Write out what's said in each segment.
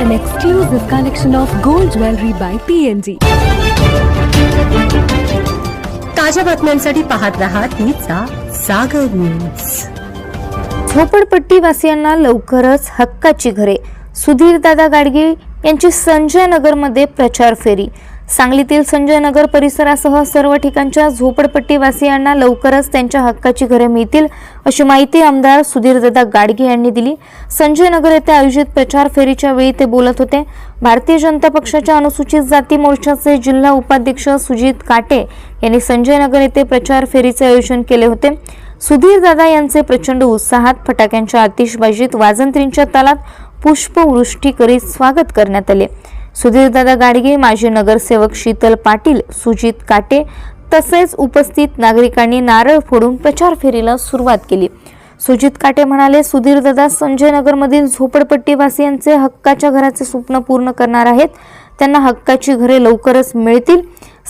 an exclusive collection of gold jewelry by PNG. ताज्या बातम्यांसाठी पाहत रहा तिचा सागर न्यूज झोपडपट्टी वासियांना लवकरच हक्काची घरे. सुधीर दादा गाडगे यांची संजय नगरमध्ये प्रचार फेरी. सांगलीतील संजय नगर परिसरासह सर्व ठिकाणच्या झोपडपट्टीवासियांना लवकरच त्यांच्या हक्काची घरे मिळतील अशी माहिती आमदार सुधीरदादा गाडगे यांनी दिली. संजय नगर येथे आयोजित प्रचार फेरीच्या वेळी ते बोलत होते. भारतीय जनता पक्षाच्या अनुसूचित जाती मोर्चाचे जिल्हा उपाध्यक्ष सुजित काटे यांनी संजय नगर येथे प्रचार फेरीचे आयोजन केले होते. सुधीरदादा यांचे प्रचंड उत्साहात फटाक्यांच्या आतिषबाजीत वाजंत्रींच्या तालात पुष्पवृष्टी करीत स्वागत करण्यात आले. सुधीरदादा गाडगे माजी नगरसेवक शीतल पाटील सुजित काटे तसेच उपस्थित नागरिकांनी नारळ फोडून प्रचार फेरीला सुरुवात केली. सुजित काटे म्हणाले सुधीरदादा संजय नगरमधील झोपडपट्टीवासियांचे हक्काच्या घराचे स्वप्न पूर्ण करणार आहेत. त्यांना हक्काची घरे लवकरच मिळतील.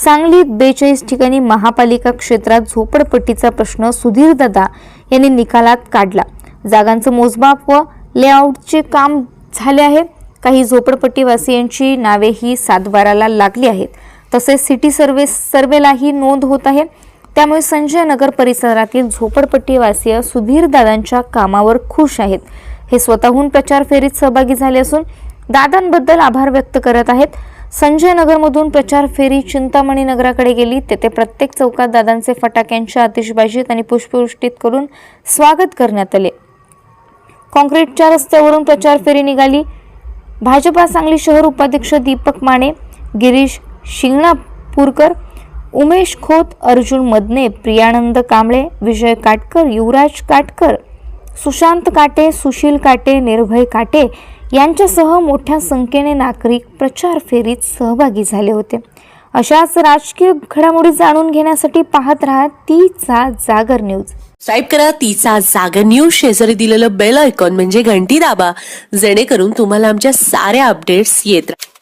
सांगलीत बेचाळीस ठिकाणी महापालिका क्षेत्रात झोपडपट्टीचा प्रश्न सुधीरदादा यांनी निकालात काढला. जागांचं मोजमाप व लेआउटचे काम झाले आहे. काही झोपडपट्टीवासियांची नावेही सातबाराला लागली आहेत. तसेच सिटी सर्वे सर्वेलाही नोंद होत आहे. त्यामुळे संजय नगर परिसरातील झोपडपट्टीवासीय सुधीरदादांच्या कामावर खुश आहेत. हे स्वतःहून प्रचार फेरीत सहभागी झाले असून दादांबद्दल आभार व्यक्त करत आहेत. संजय नगरमधून प्रचार फेरी चिंतामणी नगराकडे गेली. तेथे प्रत्येक चौकात दादांचे फटाक्यांच्या आतिषबाजीत आणि पुष्पवृष्टीत करून स्वागत करण्यात आले. काँक्रीटच्या रस्त्यावरून प्रचार फेरी निघाली. भाजपा सांगली शहर उपाध्यक्ष दीपक माने गिरीश शिंगणापूरकर उमेश खोत अर्जुन मदने प्रियानंद कांबळे विजय काटकर युवराज काटकर सुशांत काटे सुशील काटे निर्भय काटे यांच्यासह मोठ्या संख्येने नागरिक प्रचार फेरीत सहभागी झाले होते. अशाच राजकीय घडामोडी जाणून घेण्यासाठी पाहत राहा तीचा जागर न्यूज. टाईप करा तिचा जागर न्यूज. शेजारी दिलेलं बेल आयकॉन म्हणजे घंटी दाबा. जेणेकरून तुम्हाला आमच्या साऱ्या अपडेट्स येत राहतील